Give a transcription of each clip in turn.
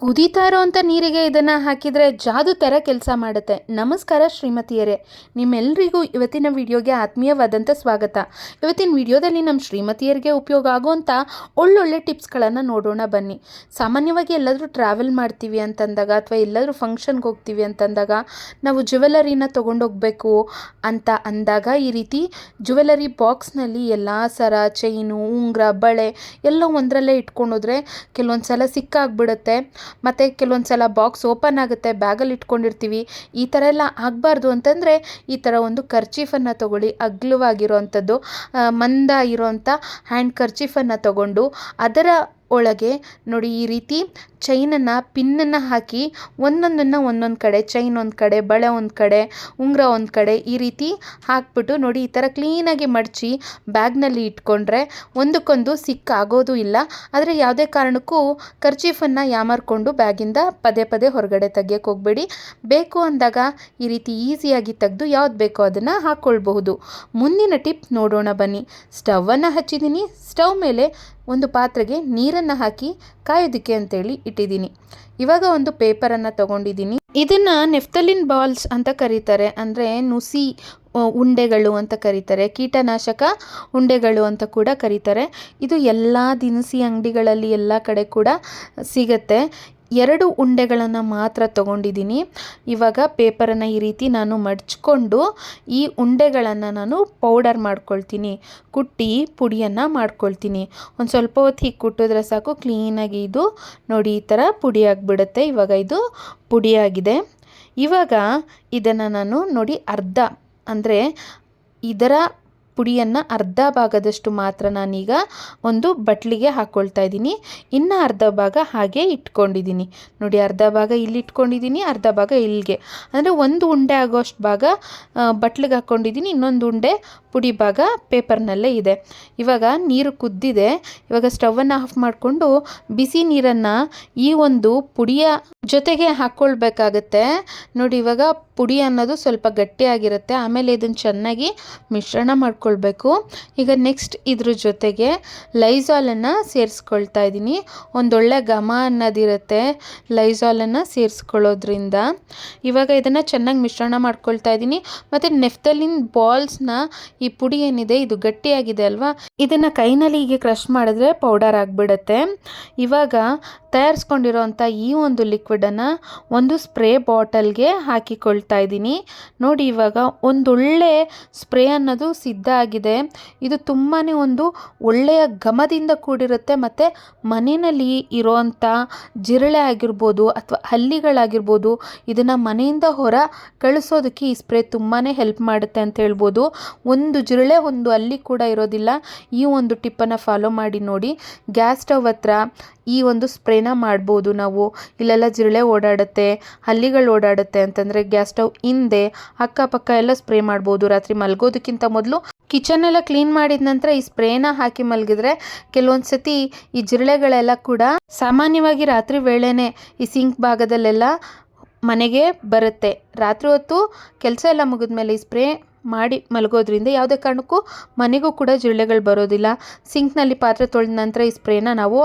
ಕುದೀತಾ ಇರೋವಂಥ ನೀರಿಗೆ ಇದನ್ನು ಹಾಕಿದರೆ ಜಾದು ಥರ ಕೆಲಸ ಮಾಡುತ್ತೆ. ನಮಸ್ಕಾರ ಶ್ರೀಮತಿಯರೇ. ನಿಮ್ಮೆಲ್ಲರಿಗೂ ಇವತ್ತಿನ ವಿಡಿಯೋಗೆ ಆತ್ಮೀಯವಾದಂಥ ಸ್ವಾಗತ. ಇವತ್ತಿನ ವಿಡಿಯೋದಲ್ಲಿ ನಮ್ಮ ಶ್ರೀಮತಿಯರಿಗೆ ಉಪಯೋಗ ಆಗುವಂಥ ಒಳ್ಳೊಳ್ಳೆ ಟಿಪ್ಸ್ಗಳನ್ನು ನೋಡೋಣ ಬನ್ನಿ. ಸಾಮಾನ್ಯವಾಗಿ ಎಲ್ಲಾದರೂ ಟ್ರಾವೆಲ್ ಮಾಡ್ತೀವಿ ಅಂತಂದಾಗ ಅಥವಾ ಎಲ್ಲಾದರೂ ಫಂಕ್ಷನ್ಗೆ ಹೋಗ್ತೀವಿ ಅಂತಂದಾಗ ನಾವು ಜ್ಯುವೆಲರಿನ ತೊಗೊಂಡೋಗ್ಬೇಕು ಅಂತ ಅಂದಾಗ ಈ ರೀತಿ ಜ್ಯುವೆಲರಿ ಬಾಕ್ಸ್ನಲ್ಲಿ ಎಲ್ಲ ಸರ, ಚೈನು, ಉಂಗ್ರ, ಬಳೆ ಎಲ್ಲ ಒಂದರಲ್ಲೇ ಇಟ್ಕೊಂಡೋದ್ರೆ ಕೆಲವೊಂದು ಸಲ ಸಿಕ್ಕಾಗ್ಬಿಡುತ್ತೆ. ಮತ್ತು ಕೆಲವೊಂದು ಸಲ ಬಾಕ್ಸ್ ಓಪನ್ ಆಗುತ್ತೆ, ಬ್ಯಾಗಲ್ಲಿ ಇಟ್ಕೊಂಡಿರ್ತೀವಿ. ಈ ಥರ ಎಲ್ಲ ಆಗಬಾರ್ದು ಅಂತಂದರೆ ಈ ಥರ ಒಂದು ಕರ್ಚೀಫನ್ನು ತೊಗೊಳ್ಳಿ ಅಗ್ಲವಾಗಿರೋವಂಥದ್ದು ಮಂದ ಇರೋವಂಥ ಹ್ಯಾಂಡ್ ಕರ್ಚೀಫನ್ನು ತಗೊಂಡು ಅದರ ಒಳಗೆ ನೋಡಿ ಈ ರೀತಿ ಚೈನನ್ನು ಪಿನ್ನನ್ನು ಹಾಕಿ ಒಂದೊಂದನ್ನು ಒಂದೊಂದು ಕಡೆ ಚೈನ್ ಒಂದು ಕಡೆ, ಬಳೆ ಒಂದು ಕಡೆ, ಉಂಗುರ ಒಂದು ಕಡೆ ಈ ರೀತಿ ಹಾಕ್ಬಿಟ್ಟು ನೋಡಿ ಈ ಥರ ಕ್ಲೀನಾಗಿ ಮಡಚಿ ಬ್ಯಾಗ್ನಲ್ಲಿ ಇಟ್ಕೊಂಡ್ರೆ ಒಂದಕ್ಕೊಂದು ಸಿಕ್ಕಾಗೋದು ಇಲ್ಲ. ಆದರೆ ಯಾವುದೇ ಕಾರಣಕ್ಕೂ ಕರ್ಚೀಫನ್ನು ಯಾಮಾರ್ಕೊಂಡು ಬ್ಯಾಗಿಂದ ಪದೇ ಪದೇ ಹೊರಗಡೆ ತೆಗಿಯೋಕ್ಕೆ ಹೋಗಬೇಡಿ. ಬೇಕು ಅಂದಾಗ ಈ ರೀತಿ ಈಸಿಯಾಗಿ ತೆಗೆದು ಯಾವ್ದು ಬೇಕೋ ಅದನ್ನು ಹಾಕ್ಕೊಳ್ಬಹುದು ಮುಂದಿನ ಟಿಪ್ ನೋಡೋಣ ಬನ್ನಿ. ಸ್ಟವನ್ನು ಹಚ್ಚಿದ್ದೀನಿ. ಸ್ಟವ್ ಮೇಲೆ ಒಂದು ಪಾತ್ರೆಗೆ ನೀರನ್ನು ಹಾಕಿ ಕಾಯೋದಕ್ಕೆ ಅಂತೇಳಿ ಇಟ್ಟಿದ್ದೀನಿ. ಇವಾಗ ಒಂದು ಪೇಪರನ್ನು ತಗೊಂಡಿದ್ದೀನಿ. ಇದನ್ನು ನೆಫ್ತಲಿನ್ ಬಾಲ್ಸ್ ಅಂತ ಕರೀತಾರೆ. ಅಂದರೆ ನುಸಿ ಉಂಡೆಗಳು ಅಂತ ಕರೀತಾರೆ. ಕೀಟನಾಶಕ ಉಂಡೆಗಳು ಅಂತ ಕೂಡ ಕರೀತಾರೆ. ಇದು ಎಲ್ಲ ದಿನಸಿ ಅಂಗಡಿಗಳಲ್ಲಿ ಎಲ್ಲ ಕಡೆ ಕೂಡ ಸಿಗತ್ತೆ. ಎರಡು ಉಂಡೆಗಳನ್ನು ಮಾತ್ರ ತಗೊಂಡಿದ್ದೀನಿ. ಇವಾಗ ಪೇಪರನ್ನು ಈ ರೀತಿ ನಾನು ಮಡಚ್ಕೊಂಡು ಈ ಉಂಡೆಗಳನ್ನು ನಾನು ಪೌಡರ್ ಮಾಡ್ಕೊಳ್ತೀನಿ. ಕುಟ್ಟಿ ಪುಡಿಯನ್ನು ಮಾಡ್ಕೊಳ್ತೀನಿ. ಒಂದು ಸ್ವಲ್ಪ ಹೊತ್ತು ಹೀಗೆ ಕುಟ್ಟಿದ್ರೆ ಸಾಕು, ಕ್ಲೀನಾಗಿ ಇದು ನೋಡಿ, ಈ ಥರ ಪುಡಿ ಆಗಿಬಿಡುತ್ತೆ. ಇವಾಗ ಇದು ಪುಡಿಯಾಗಿದೆ ಇವಾಗ ಇದನ್ನು ನಾನು ನೋಡಿ ಅರ್ಧ, ಅಂದರೆ ಇದರ ಪುಡಿಯನ್ನು ಅರ್ಧ ಭಾಗದಷ್ಟು ಮಾತ್ರ ನಾನೀಗ ಒಂದು ಬಟ್ಲಿಗೆ ಹಾಕ್ಕೊಳ್ತಾ ಇದ್ದೀನಿ. ಇನ್ನು ಅರ್ಧ ಭಾಗ ಹಾಗೆ ಇಟ್ಕೊಂಡಿದ್ದೀನಿ. ನೋಡಿ, ಅರ್ಧ ಭಾಗ ಇಲ್ಲಿ ಇಟ್ಕೊಂಡಿದ್ದೀನಿ, ಅರ್ಧ ಭಾಗ ಇಲ್ಲಿಗೆ. ಅಂದರೆ ಒಂದು ಉಂಡೆ ಆಗೋಷ್ಟು ಭಾಗ ಬಟ್ಲಿಗೆ ಹಾಕ್ಕೊಂಡಿದ್ದೀನಿ ಇನ್ನೊಂದು ಉಂಡೆ ಪುಡಿ ಭಾಗ ಪೇಪರ್ನಲ್ಲೇ ಇದೆ. ಇವಾಗ ನೀರು ಕುದ್ದಿದೆ. ಇವಾಗ ಸ್ಟವನ್ನು ಆಫ್ ಮಾಡಿಕೊಂಡು ಬಿಸಿ ನೀರನ್ನು ಈ ಒಂದು ಪುಡಿಯ ಜೊತೆಗೆ ಹಾಕ್ಕೊಳ್ಬೇಕಾಗತ್ತೆ ನೋಡಿ, ಇವಾಗ ಪುಡಿ ಅನ್ನೋದು ಸ್ವಲ್ಪ ಗಟ್ಟಿಯಾಗಿರುತ್ತೆ. ಆಮೇಲೆ ಇದನ್ನು ಚೆನ್ನಾಗಿ ಮಿಶ್ರಣ ಮಾಡ್ಕೊಳ್ಬೇಕು. ಈಗ ನೆಕ್ಸ್ಟ್ ಇದ್ರ ಜೊತೆಗೆ ಲೈಸಾಲನ್ನು ಸೇರಿಸ್ಕೊಳ್ತಾ ಇದ್ದೀನಿ. ಒಂದೊಳ್ಳೆ ಘಮ ಅನ್ನೋದಿರುತ್ತೆ ಲೈಸಾಲನ್ನು ಸೇರಿಸ್ಕೊಳ್ಳೋದ್ರಿಂದ. ಇವಾಗ ಇದನ್ನು ಚೆನ್ನಾಗಿ ಮಿಶ್ರಣ ಮಾಡ್ಕೊಳ್ತಾ ಇದ್ದೀನಿ. ಮತ್ತು ನೆಫ್ತಲಿನ್ ಬಾಲ್ಸ್ನ ಈ ಪುಡಿ ಏನಿದೆ, ಇದು ಗಟ್ಟಿಯಾಗಿದೆ ಅಲ್ವಾ? ಇದನ್ನು ಕೈನಲ್ಲಿ ಹೀಗೆ ಕ್ರಷ್ ಮಾಡಿದ್ರೆ ಪೌಡರ್ ಆಗಿಬಿಡುತ್ತೆ. ಇವಾಗ ತಯಾರಿಸ್ಕೊಂಡಿರೋಂಥ ಈ ಒಂದು ಲಿಕ್ವಿಡನ್ನು ಒಂದು ಸ್ಪ್ರೇ ಬಾಟಲ್ಗೆ ಹಾಕಿಕೊಳ್ತಾ ಇದ್ದೀನಿ. ನೋಡಿ ಇವಾಗ ಒಂದೊಳ್ಳೆ ಸ್ಪ್ರೇ ಅನ್ನೋದು ಸಿದ್ಧ ಆಗಿದೆ. ಇದು ತುಂಬಾ ಒಂದು ಒಳ್ಳೆಯ ಘಮದಿಂದ ಕೂಡಿರುತ್ತೆ. ಮತ್ತು ಮನೆಯಲ್ಲಿ ಇರೋವಂಥ ಜಿರಳೆ ಆಗಿರ್ಬೋದು ಅಥವಾ ಹಲ್ಲಿಗಳಾಗಿರ್ಬೋದು, ಇದನ್ನು ಮನೆಯಿಂದ ಹೊರ ಕಳಿಸೋದಕ್ಕೆ ಈ ಸ್ಪ್ರೇ ತುಂಬಾ ಹೆಲ್ಪ್ ಮಾಡುತ್ತೆ ಅಂತ ಹೇಳ್ಬೋದು. ಒಂದು ಜಿರಳೆ, ಒಂದು ಹಲ್ಲಿ ಕೂಡ ಇರೋದಿಲ್ಲ. ಈ ಒಂದು ಟಿಪ್ಪನ್ನು ಫಾಲೋ ಮಾಡಿ ನೋಡಿ. ಗ್ಯಾಸ್ ಸ್ಟವ್ ಹತ್ರ ಈ ಒಂದು ಸ್ಪ್ರೇನ ಮಾಡ್ಬೋದು ನಾವು. ಇಲ್ಲೆಲ್ಲ ಜಿರಳೆ ಓಡಾಡುತ್ತೆ, ಹಲ್ಲಿಗಳು ಓಡಾಡುತ್ತೆ ಅಂತಂದರೆ ಗ್ಯಾಸ್ ಸ್ಟವ್ ಹಿಂದೆ ಅಕ್ಕಪಕ್ಕ ಎಲ್ಲ ಸ್ಪ್ರೇ ಮಾಡ್ಬೋದು. ರಾತ್ರಿ ಮಲ್ಗೋದಕ್ಕಿಂತ ಮೊದಲು ಕಿಚನ್ ಎಲ್ಲ ಕ್ಲೀನ್ ಮಾಡಿದ ನಂತರ ಈ ಸ್ಪ್ರೇನ ಹಾಕಿ ಮಲಗಿದ್ರೆ ಕೆಲವೊಂದು ಸತಿ ಈ ಜಿರಳೆಗಳೆಲ್ಲ ಕೂಡ ಸಾಮಾನ್ಯವಾಗಿ ರಾತ್ರಿ ವೇಳೆನೆ ಈ ಸಿಂಕ್ ಭಾಗದಲ್ಲೆಲ್ಲ ಮನೆಗೆ ಬರುತ್ತೆ. ರಾತ್ರಿ ಹೊತ್ತು ಕೆಲಸ ಎಲ್ಲ ಮುಗಿದ್ಮೇಲೆ ಈ ಸ್ಪ್ರೇ ಮಾಡಿ ಮಲಗೋದ್ರಿಂದ ಯಾವುದೇ ಕಾರಣಕ್ಕೂ ಮನೆಗೂ ಕೂಡ ಜಿರಳೆಗಳು ಬರೋದಿಲ್ಲ. ಸಿಂಕ್ನಲ್ಲಿ ಪಾತ್ರೆ ತೊಳೆದ ನಂತರ ಈ ಸ್ಪ್ರೇನ ನಾವು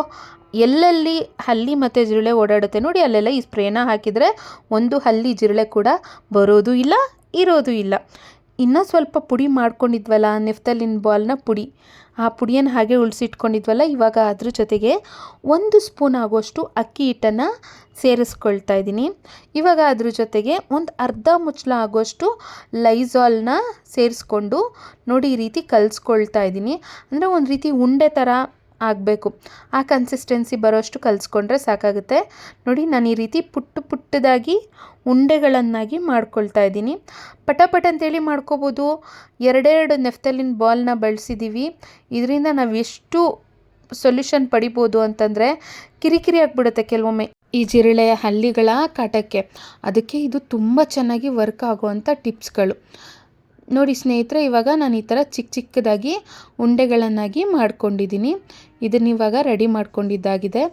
ಎಲ್ಲೆಲ್ಲಿ ಹಲ್ಲಿ ಮತ್ತು ಜಿರಳೆ ಓಡಾಡುತ್ತೆ ನೋಡಿ, ಅಲ್ಲೆಲ್ಲ ಈ ಸ್ಪ್ರೇನ ಹಾಕಿದರೆ ಒಂದು ಹಲ್ಲಿ ಜಿರಳೆ ಕೂಡ ಬರೋದು ಇಲ್ಲ, ಇರೋದು ಇಲ್ಲ. ಇನ್ನೂ ಸ್ವಲ್ಪ ಪುಡಿ ಮಾಡ್ಕೊಂಡಿದ್ವಲ್ಲ, ನೆಫ್ತಲಿನ್ ಬಾಲ್ನ ಪುಡಿ. ಆ ಪುಡಿಯನ್ನು ಹಾಗೆ ಉಳಿಸಿಟ್ಕೊಂಡಿದ್ವಲ್ಲ, ಇವಾಗ ಅದ್ರ ಜೊತೆಗೆ ಒಂದು ಸ್ಪೂನ್ ಆಗೋಷ್ಟು ಅಕ್ಕಿ ಹಿಟ್ಟನ್ನು ಸೇರಿಸ್ಕೊಳ್ತಾ ಇದ್ದೀನಿ. ಇವಾಗ ಅದ್ರ ಜೊತೆಗೆ ಒಂದು ಅರ್ಧ ಮುಚ್ಚಳ ಆಗೋಷ್ಟು ಲೈಝಾಲ್ನ ಸೇರಿಸ್ಕೊಂಡು ನೋಡಿ, ಈ ರೀತಿ ಕಲಿಸ್ಕೊಳ್ತಾ ಇದ್ದೀನಿ. ಅಂದರೆ ಒಂದು ರೀತಿ ಉಂಡೆ ಥರ ಆಗಬೇಕು. ಆ ಕನ್ಸಿಸ್ಟೆನ್ಸಿ ಬರೋಷ್ಟು ಕಲಿಸ್ಕೊಂಡ್ರೆ ಸಾಕಾಗುತ್ತೆ. ನೋಡಿ, ನಾನು ಈ ರೀತಿ ಪುಟ್ಟ ಪುಟ್ಟದಾಗಿ ಉಂಡೆಗಳನ್ನಾಗಿ ಮಾಡ್ಕೊಳ್ತಾ ಇದ್ದೀನಿ. ಪಟಪಟ ಪಟ ಅಂತೇಳಿ ಮಾಡ್ಕೋಬೋದು. ಎರಡೆರಡು ನೆಫ್ತಲಿನ ಬಾಲ್ನ ಬಳಸಿದ್ದೀವಿ ಇದರಿಂದ ನಾವು ಎಷ್ಟು ಸೊಲ್ಯೂಷನ್ ಪಡಿಬೋದು ಅಂತಂದರೆ ಕಿರಿಕಿರಿ ಆಗಿಬಿಡುತ್ತೆ ಕೆಲವೊಮ್ಮೆ. ಈ ಜಿರಳೆಯ ಹಲ್ಲಿಗಳ ಕಾಟಕ್ಕೆ. ಅದಕ್ಕೆ ಇದು ತುಂಬ ಚೆನ್ನಾಗಿ ವರ್ಕ್ ಆಗುವಂಥ ಟಿಪ್ಸ್ಗಳು ನೋಡಿ ಸ್ನೇಹಿತರೆ, ಇವಾಗ ನಾನು ಈ ಥರ ಚಿಕ್ಕ ಚಿಕ್ಕದಾಗಿ ಉಂಡೆಗಳನ್ನಾಗಿ ಮಾಡ್ಕೊಂಡಿದ್ದೀನಿ. ಇದನ್ನ ಇವಾಗ ರೆಡಿ ಮಾಡ್ಕೊಂಡಿದ್ದಾಗಿದೆ.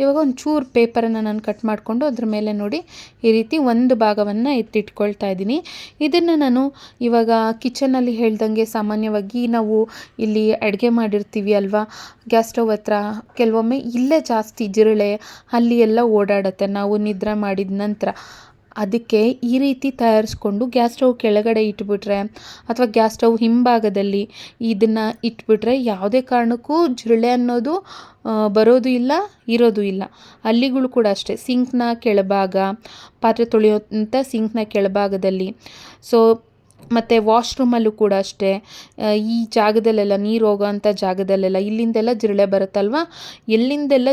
ಇವಾಗ ಒಂದು ಚೂರು ಪೇಪರನ್ನು ನಾನು ಕಟ್ ಮಾಡಿಕೊಂಡು ಅದ್ರ ಮೇಲೆ ನೋಡಿ ಈ ರೀತಿ ಒಂದು ಭಾಗವನ್ನು ಎತ್ತಿಟ್ಕೊಳ್ತಾ ಇದ್ದೀನಿ. ಇದನ್ನು ನಾನು ಇವಾಗ ಕಿಚನಲ್ಲಿ ಹೇಳ್ದಂಗೆ ಸಾಮಾನ್ಯವಾಗಿ ನಾವು ಇಲ್ಲಿ ಅಡುಗೆ ಮಾಡಿರ್ತೀವಿ ಅಲ್ವಾ, ಗ್ಯಾಸ್ ಸ್ಟವ್ ಹತ್ರ. ಕೆಲವೊಮ್ಮೆ ಇಲ್ಲೇ ಜಾಸ್ತಿ, ಜಿರಳೆ, ಅಲ್ಲಿ ಎಲ್ಲ ಓಡಾಡುತ್ತೆ. ನಾವು ನಿದ್ರೆ ಮಾಡಿದ ನಂತರ ಅದಕ್ಕೆ ಈ ರೀತಿ ತಯಾರಿಸ್ಕೊಂಡು ಗ್ಯಾಸ್ ಸ್ಟವ್ ಕೆಳಗಡೆ ಇಟ್ಬಿಟ್ರೆ ಅಥವಾ ಗ್ಯಾಸ್ ಸ್ಟವ್ ಹಿಂಭಾಗದಲ್ಲಿ ಇದನ್ನು ಇಟ್ಬಿಟ್ರೆ ಯಾವುದೇ ಕಾರಣಕ್ಕೂ ಜಿರಳೆ ಅನ್ನೋದು ಬರೋದು ಇಲ್ಲ, ಇರೋದು ಇಲ್ಲ. ಅಲ್ಲಿಗಳು ಕೂಡ ಅಷ್ಟೇ. ಸಿಂಕ್ನ ಕೆಳಭಾಗ, ಪಾತ್ರೆ ತೊಳೆಯೋಂಥ ಸಿಂಕ್ನ ಕೆಳಭಾಗದಲ್ಲಿ. ಸೊ ಮತ್ತು ವಾಶ್ರೂಮಲ್ಲೂ ಕೂಡ ಅಷ್ಟೇ. ಈ ಜಾಗದಲ್ಲೆಲ್ಲ ನೀರು ಹೋಗೋವಂಥ ಜಾಗದಲ್ಲೆಲ್ಲ ಇಲ್ಲಿಂದೆಲ್ಲ ಜಿರಳೆ ಬರುತ್ತಲ್ವ? ಎಲ್ಲಿಂದೆಲ್ಲ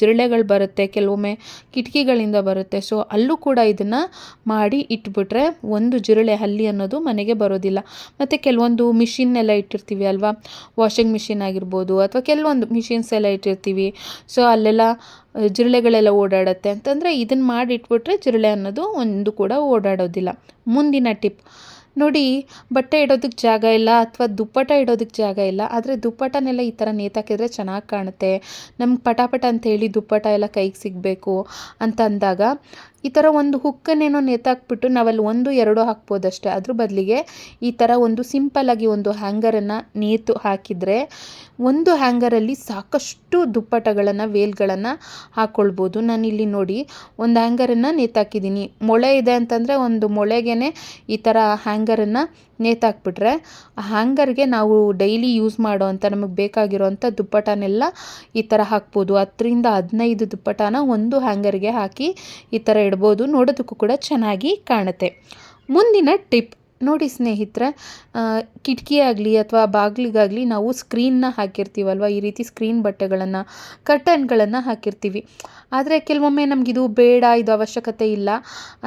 ಜಿರಳೆಗಳು ಬರುತ್ತೆ, ಕೆಲವೊಮ್ಮೆ ಕಿಟಕಿಗಳಿಂದ ಬರುತ್ತೆ. ಸೊ ಅಲ್ಲೂ ಕೂಡ ಇದನ್ನು ಮಾಡಿ ಇಟ್ಬಿಟ್ರೆ ಒಂದು ಜಿರಳೆ ಹಲ್ಲಿ ಅನ್ನೋದು ಮನೆಗೆ ಬರೋದಿಲ್ಲ. ಮತ್ತು ಕೆಲವೊಂದು ಮಿಷಿನ್ನೆಲ್ಲ ಇಟ್ಟಿರ್ತೀವಿ ಅಲ್ವಾ? ವಾಷಿಂಗ್ ಮಿಷಿನ್ ಆಗಿರ್ಬೋದು ಅಥವಾ ಕೆಲವೊಂದು ಮಿಷಿನ್ಸ್ ಎಲ್ಲ ಇಟ್ಟಿರ್ತೀವಿ. ಸೊ ಅಲ್ಲೆಲ್ಲ ಜಿರಳೆಗಳೆಲ್ಲ ಓಡಾಡುತ್ತೆ. ಅಂತಂದರೆ ಇದನ್ನು ಮಾಡಿ ಇಟ್ಬಿಟ್ರೆ ಜಿರಳೆ ಅನ್ನೋದು ಒಂದು ಕೂಡ ಓಡಾಡೋದಿಲ್ಲ. ಮುಂದಿನ ಟಿಪ್ ನೋಡಿ, ಬಟ್ಟೆ ಇಡೋದಕ್ಕೆ ಜಾಗ ಇಲ್ಲ ಅಥವಾ ದುಪ್ಪಟ ಇಡೋದಕ್ಕೆ ಜಾಗ ಇಲ್ಲ, ಆದರೆ ದುಪ್ಪಟನೆಲ್ಲ ಈ ಥರ ನೇತಾಕಿದ್ರೆ ಚೆನ್ನಾಗಿ ಕಾಣುತ್ತೆ. ನಮ್ಗೆ ಪಟಾಪಟ ಅಂತೇಳಿ ದುಪ್ಪಟ ಎಲ್ಲ ಕೈಗೆ ಸಿಗಬೇಕು ಅಂತ ಅಂದಾಗ, ಈ ಥರ ಒಂದು ಹುಕ್ಕನ್ನೇನೋ ನೇತಾಕ್ಬಿಟ್ಟು ನಾವಲ್ಲಿ ಒಂದು, ಎರಡು ಹಾಕ್ಬೋದಷ್ಟೇ. ಅದ್ರ ಬದಲಿಗೆ ಈ ಥರ ಒಂದು ಸಿಂಪಲ್ಲಾಗಿ ಒಂದು ಹ್ಯಾಂಗರನ್ನು ನೇತು ಹಾಕಿದರೆ ಒಂದು ಹ್ಯಾಂಗರಲ್ಲಿ ಸಾಕಷ್ಟು ದುಪ್ಪಟ್ಟಗಳನ್ನು ವೇಲ್ಗಳನ್ನು ಹಾಕ್ಕೊಳ್ಬೋದು ನಾನಿಲ್ಲಿ ನೋಡಿ, ಒಂದು ಹ್ಯಾಂಗರನ್ನು ನೇತಾಕಿದ್ದೀನಿ. ಮೊಳೆ ಇದೆ ಅಂತಂದರೆ ಒಂದು ಮೊಳೆಗೇ ಈ ಥರ ಹ್ಯಾಂಗರನ್ನು ನೇತಾಕ್ಬಿಟ್ರೆ, ಆ ಹ್ಯಾಂಗರ್ಗೆ ನಾವು ಡೈಲಿ ಯೂಸ್ ಮಾಡೋ ಅಂಥ ನಮಗೆ ಬೇಕಾಗಿರೋವಂಥ ದುಪ್ಪಟನೆಲ್ಲ ಈ ಥರ ಹಾಕ್ಬೋದು. ಹತ್ತರಿಂದ ಹದಿನೈದು ದುಪ್ಪಟನ ಒಂದು ಹ್ಯಾಂಗರ್ಗೆ ಹಾಕಿ ಈ ಥರ ಇಡ್ಬೋದು. ನೋಡೋದಕ್ಕೂ ಕೂಡ ಚೆನ್ನಾಗಿ ಕಾಣುತ್ತೆ. ಮುಂದಿನ ಟಿಪ್ ನೋಡಿ ಸ್ನೇಹಿತರೆ ಕಿಟಕಿ ಆಗಲಿ ಅಥವಾ ಬಾಗಿಲಿಗಾಗಲಿ ನಾವು ಸ್ಕ್ರೀನ್ನ ಹಾಕಿರ್ತೀವಲ್ವ? ಈ ರೀತಿ ಸ್ಕ್ರೀನ್ ಬಟ್ಟೆಗಳನ್ನು ಕರ್ಟನ್ಗಳನ್ನು ಹಾಕಿರ್ತೀವಿ. ಆದರೆ ಕೆಲವೊಮ್ಮೆ ನಮಗಿದು ಬೇಡ, ಇದು ಅವಶ್ಯಕತೆ ಇಲ್ಲ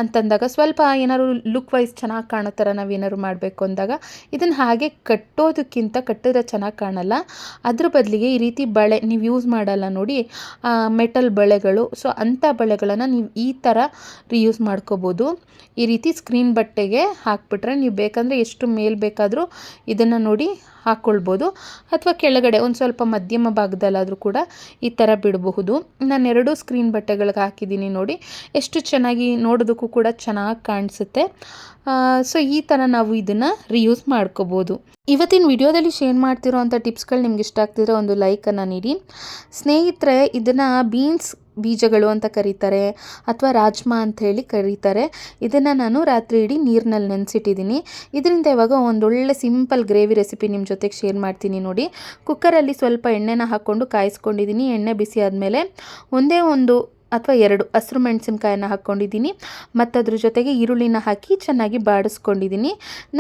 ಅಂತಂದಾಗ ಸ್ವಲ್ಪ ಏನಾದ್ರು ಲುಕ್ ವೈಸ್ ಚೆನ್ನಾಗಿ ಕಾಣೋ ಥರ ನಾವು ಏನಾದ್ರು ಮಾಡಬೇಕು ಅಂದಾಗ ಇದನ್ನು ಹಾಗೆ ಕಟ್ಟೋದಕ್ಕಿಂತ ಕಟ್ಟಿದ್ರೆ ಚೆನ್ನಾಗಿ ಕಾಣಲ್ಲ. ಅದ್ರ ಬದಲಿಗೆ ಈ ರೀತಿ ಬಳೆ ನೀವು ಯೂಸ್ ಮಾಡಲ್ಲ ನೋಡಿ ಮೆಟಲ್ ಬಳೆಗಳು. ಸೊ ಅಂಥ ಬಳೆಗಳನ್ನು ನೀವು ಈ ಥರ ರಿಯೂಸ್ ಮಾಡ್ಕೋಬೋದು. ಈ ರೀತಿ ಸ್ಕ್ರೀನ್ ಬಟ್ಟೆಗೆ ಹಾಕ್ಬಿಟ್ರೆ ನೀವು ಬೇಕಂದರೆ ಎಷ್ಟು ಮೇಲ್ ಬೇಕಾದರೂ ಇದನ್ನು ನೋಡಿ ಹಾಕ್ಕೊಳ್ಬೋದು ಅಥವಾ ಕೆಳಗಡೆ ಒಂದು ಸ್ವಲ್ಪ ಮಧ್ಯಮ ಭಾಗದಲ್ಲಾದರೂ ಕೂಡ ಈ ಥರ ಬಿಡಬಹುದು. ನಾನು ಎರಡೂ ಸ್ಕ್ರೀನ್ ಬಟ್ಟೆಗಳಿಗೆ ಹಾಕಿದ್ದೀನಿ ನೋಡಿ. ಎಷ್ಟು ಚೆನ್ನಾಗಿ ನೋಡೋದಕ್ಕೂ ಕೂಡ ಚೆನ್ನಾಗಿ ಕಾಣಿಸುತ್ತೆ. ಸೊ ಈ ಥರ ನಾವು ಇದನ್ನು ರಿಯೂಸ್ ಮಾಡ್ಕೋಬೋದು. ಇವತ್ತಿನ ವಿಡಿಯೋದಲ್ಲಿ ಶೇರ್ ಮಾಡ್ತಿರೋ ಅಂಥ ಟಿಪ್ಸ್ಗಳು ನಿಮ್ಗೆ ಇಷ್ಟ ಆಗ್ತಿದ್ರೆ ಒಂದು ಲೈಕನ್ನು ನೀಡಿ. ಸ್ನೇಹಿತರೆ, ಇದನ್ನು ಬೀನ್ಸ್ ಬೀಜಗಳು ಅಂತ ಕರೀತಾರೆ ಅಥವಾ ರಾಜ್ಮಾ ಅಂತ ಹೇಳಿ ಕರೀತಾರೆ. ಇದನ್ನು ನಾನು ರಾತ್ರಿ ಇಡೀ ನೀರಿನಲ್ಲಿ ನೆನೆಸಿಟ್ಟಿದ್ದೀನಿ. ಇದರಿಂದ ಇವಾಗ ಒಂದೊಳ್ಳೆ ಸಿಂಪಲ್ ಗ್ರೇವಿ ರೆಸಿಪಿ ನಿಮ್ಮ ಜೊತೆಗೆ ಶೇರ್ ಮಾಡ್ತೀನಿ ನೋಡಿ. ಕುಕ್ಕರಲ್ಲಿ ಸ್ವಲ್ಪ ಎಣ್ಣೆನ ಹಾಕ್ಕೊಂಡು ಕಾಯಿಸ್ಕೊಂಡಿದ್ದೀನಿ. ಎಣ್ಣೆ ಬಿಸಿ ಆದಮೇಲೆ ಒಂದೇ ಒಂದು ಅಥವಾ ಎರಡು ಹಸಿರು ಮೆಣಸಿನ್ಕಾಯನ್ನು ಹಾಕ್ಕೊಂಡಿದ್ದೀನಿ. ಮತ್ತು ಅದ್ರ ಜೊತೆಗೆ ಈರುಳ್ಳಿನ ಹಾಕಿ ಚೆನ್ನಾಗಿ ಬಾಡಿಸ್ಕೊಂಡಿದ್ದೀನಿ.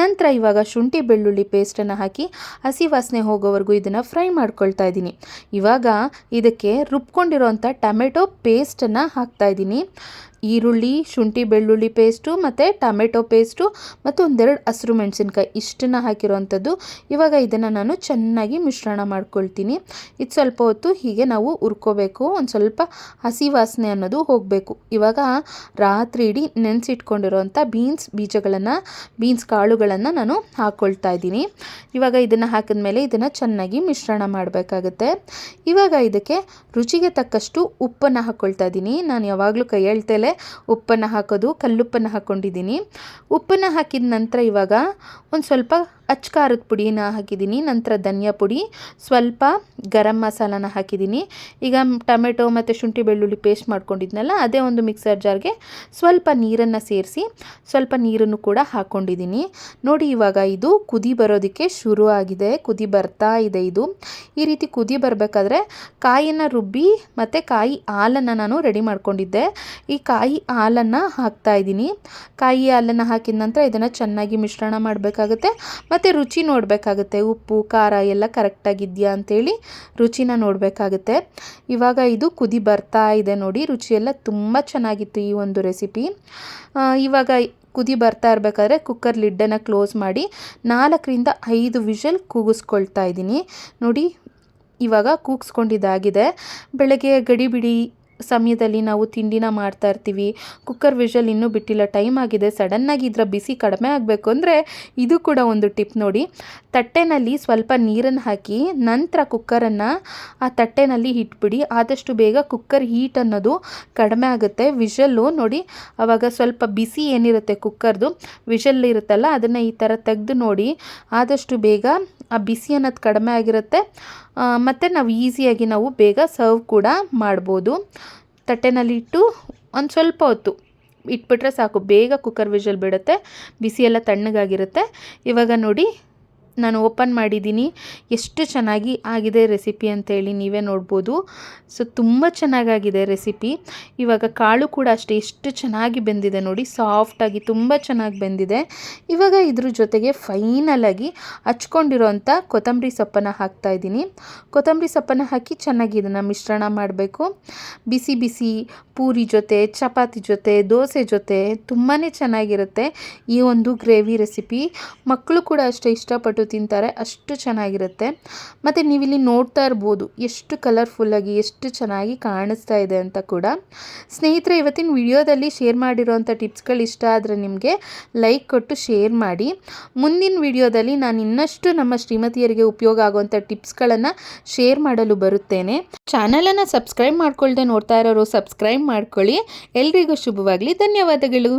ನಂತರ ಇವಾಗ ಶುಂಠಿ ಬೆಳ್ಳುಳ್ಳಿ ಪೇಸ್ಟನ್ನು ಹಾಕಿ ಹಸಿ ವಾಸನೆ ಹೋಗೋವರೆಗೂ ಇದನ್ನು ಫ್ರೈ ಮಾಡ್ಕೊಳ್ತಾ ಇದ್ದೀನಿ. ಇವಾಗ ಇದಕ್ಕೆ ರುಬ್ಕೊಂಡಿರೋಂಥ ಟೊಮೆಟೊ ಪೇಸ್ಟನ್ನು ಹಾಕ್ತಾ ಇದ್ದೀನಿ. ಈರುಳ್ಳಿ, ಶುಂಠಿ ಬೆಳ್ಳುಳ್ಳಿ ಪೇಸ್ಟು ಮತ್ತು ಟೊಮೆಟೊ ಪೇಸ್ಟು ಮತ್ತು ಒಂದೆರಡು ಹಸಿರು ಮೆಣಸಿನ್ಕಾಯಿ ಇಷ್ಟನ್ನು ಹಾಕಿರೋವಂಥದ್ದು ಇವಾಗ ಇದನ್ನು ನಾನು ಚೆನ್ನಾಗಿ ಮಿಶ್ರಣ ಮಾಡ್ಕೊಳ್ತೀನಿ. ಇದು ಸ್ವಲ್ಪ ಹೊತ್ತು ಹೀಗೆ ನಾವು ಹುರ್ಕೋಬೇಕು. ಒಂದು ಸ್ವಲ್ಪ ಹಸಿ ವಾಸನೆ ಅನ್ನೋದು ಹೋಗಬೇಕು. ಇವಾಗ ರಾತ್ರಿ ಇಡೀ ನೆನೆಸಿಟ್ಕೊಂಡಿರೋಂಥ ಬೀನ್ಸ್ ಬೀಜಗಳನ್ನು, ಬೀನ್ಸ್ ಕಾಳುಗಳನ್ನು ನಾನು ಹಾಕ್ಕೊಳ್ತಾ ಇದ್ದೀನಿ. ಇವಾಗ ಇದನ್ನು ಹಾಕಿದ್ಮೇಲೆ ಇದನ್ನು ಚೆನ್ನಾಗಿ ಮಿಶ್ರಣ ಮಾಡಬೇಕಾಗುತ್ತೆ. ಇವಾಗ ಇದಕ್ಕೆ ರುಚಿಗೆ ತಕ್ಕಷ್ಟು ಉಪ್ಪನ್ನು ಹಾಕ್ಕೊಳ್ತಾ ಇದ್ದೀನಿ. ನಾನು ಯಾವಾಗಲೂ ಕೈ ಎಳ್ತೇಲೆ ಉಪ್ಪನ್ನು ಹಾಕೋದು ಕಲ್ಲುಪ್ಪನ್ನು ಹಾಕ್ಕೊಂಡಿದ್ದೀನಿ ಉಪ್ಪನ್ನು ಹಾಕಿದ ನಂತರ ಇವಾಗ ಒಂದು ಸ್ವಲ್ಪ ಅಚ್ಚ ಖಾರದ ಪುಡಿನ ಹಾಕಿದ್ದೀನಿ, ನಂತರ ಧನಿಯಾ ಪುಡಿ, ಸ್ವಲ್ಪ ಗರಂ ಮಸಾಲಾನ ಹಾಕಿದ್ದೀನಿ. ಈಗ ಟೊಮೆಟೊ ಮತ್ತು ಶುಂಠಿ ಬೆಳ್ಳುಳ್ಳಿ ಪೇಸ್ಟ್ ಮಾಡ್ಕೊಂಡಿದ್ನಲ್ಲ, ಅದೇ ಒಂದು ಮಿಕ್ಸರ್ ಜಾರ್ಗೆ ಸ್ವಲ್ಪ ನೀರನ್ನು ಸೇರಿಸಿ ಸ್ವಲ್ಪ ನೀರನ್ನು ಕೂಡ ಹಾಕ್ಕೊಂಡಿದ್ದೀನಿ ನೋಡಿ, ಇವಾಗ ಇದು ಕುದಿ ಬರೋದಕ್ಕೆ ಶುರು ಆಗಿದೆ, ಕುದಿ ಬರ್ತಾ ಇದೆ ಇದು. ಈ ರೀತಿ ಕುದಿ ಬರಬೇಕಾದ್ರೆ ಕಾಯಿನ ರುಬ್ಬಿ ಮತ್ತು ಕಾಯಿ ಹಾಲನ್ನು ನಾನು ರೆಡಿ ಮಾಡ್ಕೊಂಡಿದ್ದೆ. ಈ ಕಾಯಿ ಹಾಲನ್ನು ಹಾಕ್ತಾ ಇದ್ದೀನಿ. ಕಾಯಿ ಹಾಲನ್ನು ಹಾಕಿದ ನಂತರ ಇದನ್ನು ಚೆನ್ನಾಗಿ ಮಿಶ್ರಣ ಮಾಡಬೇಕಾಗುತ್ತೆ. ರುಚಿ ನೋಡಬೇಕಾಗುತ್ತೆ. ಉಪ್ಪು, ಖಾರ ಎಲ್ಲ ಕರೆಕ್ಟಾಗಿದೆಯಾ ಅಂಥೇಳಿ ರುಚಿನ ನೋಡಬೇಕಾಗುತ್ತೆ. ಇವಾಗ ಇದು ಕುದಿ ಬರ್ತಾ ಇದೆ ನೋಡಿ ರುಚಿಯೆಲ್ಲ ತುಂಬ ಚೆನ್ನಾಗಿತ್ತು ಈ ಒಂದು ರೆಸಿಪಿ ಇವಾಗ ಕುದಿ ಬರ್ತಾ ಇರಬೇಕಾದ್ರೆ ಕುಕ್ಕರ್ ಲಿಡ್ಡನ್ನು ಕ್ಲೋಸ್ ಮಾಡಿ ನಾಲ್ಕರಿಂದ ಐದು ವಿಷಲ್ ಕೂಗಿಸ್ಕೊಳ್ತಾ ಇದ್ದೀನಿ. ನೋಡಿ, ಇವಾಗ ಕೂಗಿಸ್ಕೊಂಡಿದ್ದಾಗಿದೆ. ಬೆಳಗ್ಗೆ ಗಡಿಬಿಡಿ ಸಮಯದಲ್ಲಿ ನಾವು ತಿಂಡಿನ ಮಾಡ್ತಾ ಇರ್ತೀವಿ. ಕುಕ್ಕರ್ ವಿಷಲ್ ಇನ್ನೂ ಬಿಟ್ಟಿಲ್ಲ. ಟೈಮ್ ಆಗಿದೆ. ಸಡನ್ನಾಗಿ ಇದರ ಬಿಸಿ ಕಡಿಮೆ ಆಗಬೇಕು ಅಂದರೆ ಇದು ಕೂಡ ಒಂದು ಟಿಪ್ ನೋಡಿ. ತಟ್ಟೆನಲ್ಲಿ ಸ್ವಲ್ಪ ನೀರನ್ನು ಹಾಕಿ ನಂತರ ಕುಕ್ಕರನ್ನು ಆ ತಟ್ಟೆನಲ್ಲಿ ಇಟ್ಬಿಡಿ. ಆದಷ್ಟು ಬೇಗ ಕುಕ್ಕರ್ ಹೀಟ್ ಅನ್ನೋದು ಕಡಿಮೆ ಆಗುತ್ತೆ. ವಿಷಲ್ಲು ನೋಡಿ ಆವಾಗ ಸ್ವಲ್ಪ ಬಿಸಿ ಏನಿರುತ್ತೆ ಕುಕ್ಕರ್ದು ವಿಷಲ್ ಇರುತ್ತಲ್ಲ, ಅದನ್ನು ಈ ಥರ ತೆಗೆದು ನೋಡಿ. ಆದಷ್ಟು ಬೇಗ ಆ ಬಿಸಿ ಅನ್ನೋದು ಕಡಿಮೆ ಆಗಿರುತ್ತೆ. ಮತ್ತು ನಾವು ಈಸಿಯಾಗಿ ನಾವು ಬೇಗ ಸರ್ವ್ ಕೂಡ ಮಾಡ್ಬೋದು. ತಟ್ಟೆನಲ್ಲಿ ಇಟ್ಟು ಒಂದು ಸ್ವಲ್ಪ ಹೊತ್ತು ಇಟ್ಬಿಟ್ರೆ ಸಾಕು. ಬೇಗ ಕುಕ್ಕರ್ ವಿಷಲ್ ಬಿಡುತ್ತೆ. ಬಿಸಿ ಎಲ್ಲ ತಣ್ಣಗಾಗಿರುತ್ತೆ. ಇವಾಗ ನೋಡಿ ನಾನು ಓಪನ್ ಮಾಡಿದ್ದೀನಿ. ಎಷ್ಟು ಚೆನ್ನಾಗಿ ಆಗಿದೆ ರೆಸಿಪಿ ಅಂತೇಳಿ ನೀವೇ ನೋಡ್ಬೋದು. ಸೊ, ತುಂಬ ಚೆನ್ನಾಗಾಗಿದೆ ರೆಸಿಪಿ. ಇವಾಗ ಕಾಳು ಕೂಡ ಅಷ್ಟೇ, ಎಷ್ಟು ಚೆನ್ನಾಗಿ ಬೆಂದಿದೆ ನೋಡಿ. ಸಾಫ್ಟಾಗಿ ತುಂಬ ಚೆನ್ನಾಗಿ ಬೆಂದಿದೆ. ಇವಾಗ ಇದ್ರ ಜೊತೆಗೆ ಫೈನಲಾಗಿ ಹಚ್ಕೊಂಡಿರೋಂಥ ಕೊತ್ತಂಬರಿ ಸೊಪ್ಪನ್ನು ಹಾಕ್ತಾ ಇದ್ದೀನಿ. ಕೊತ್ತಂಬರಿ ಸೊಪ್ಪನ್ನು ಹಾಕಿ ಚೆನ್ನಾಗಿ ಇದನ್ನು ಮಿಶ್ರಣ ಮಾಡಬೇಕು. ಬಿಸಿ ಬಿಸಿ ಪೂರಿ ಜೊತೆ, ಚಪಾತಿ ಜೊತೆ, ದೋಸೆ ಜೊತೆ ತುಂಬಾ ಚೆನ್ನಾಗಿರುತ್ತೆ ಈ ಒಂದು ಗ್ರೇವಿ ರೆಸಿಪಿ. ಮಕ್ಕಳು ಕೂಡ ಅಷ್ಟೇ ಇಷ್ಟಪಟ್ಟು ತಿಂತಾರೆ, ಅಷ್ಟು ಚೆನ್ನಾಗಿರುತ್ತೆ. ಮತ್ತು ನೀವಿಲ್ಲಿ ನೋಡ್ತಾ ಇರ್ಬೋದು, ಎಷ್ಟು ಕಲರ್ಫುಲ್ಲಾಗಿ ಎಷ್ಟು ಚೆನ್ನಾಗಿ ಕಾಣಿಸ್ತಾ ಇದೆ ಅಂತ ಕೂಡ. ಸ್ನೇಹಿತರೆ, ಇವತ್ತಿನ ವಿಡಿಯೋದಲ್ಲಿ ಶೇರ್ ಮಾಡಿರೋಂಥ ಟಿಪ್ಸ್ಗಳು ಇಷ್ಟ ಆದರೆ ನಿಮಗೆ ಲೈಕ್ ಕೊಟ್ಟು ಶೇರ್ ಮಾಡಿ. ಮುಂದಿನ ವಿಡಿಯೋದಲ್ಲಿ ನಾನು ಇನ್ನಷ್ಟು ನಮ್ಮ ಶ್ರೀಮತಿಯರಿಗೆ ಉಪಯೋಗ ಆಗುವಂಥ ಟಿಪ್ಸ್ಗಳನ್ನು ಶೇರ್ ಮಾಡಲು ಬರುತ್ತೇನೆ. ಚಾನಲನ್ನು ಸಬ್ಸ್ಕ್ರೈಬ್ ಮಾಡ್ಕೊಳ್ದೆ ನೋಡ್ತಾ ಇರೋರು ಸಬ್ಸ್ಕ್ರೈಬ್ ಮಾಡ್ಕೊಳ್ಳಿ. ಎಲ್ರಿಗೂ ಶುಭವಾಗಲಿ, ಧನ್ಯವಾದಗಳು.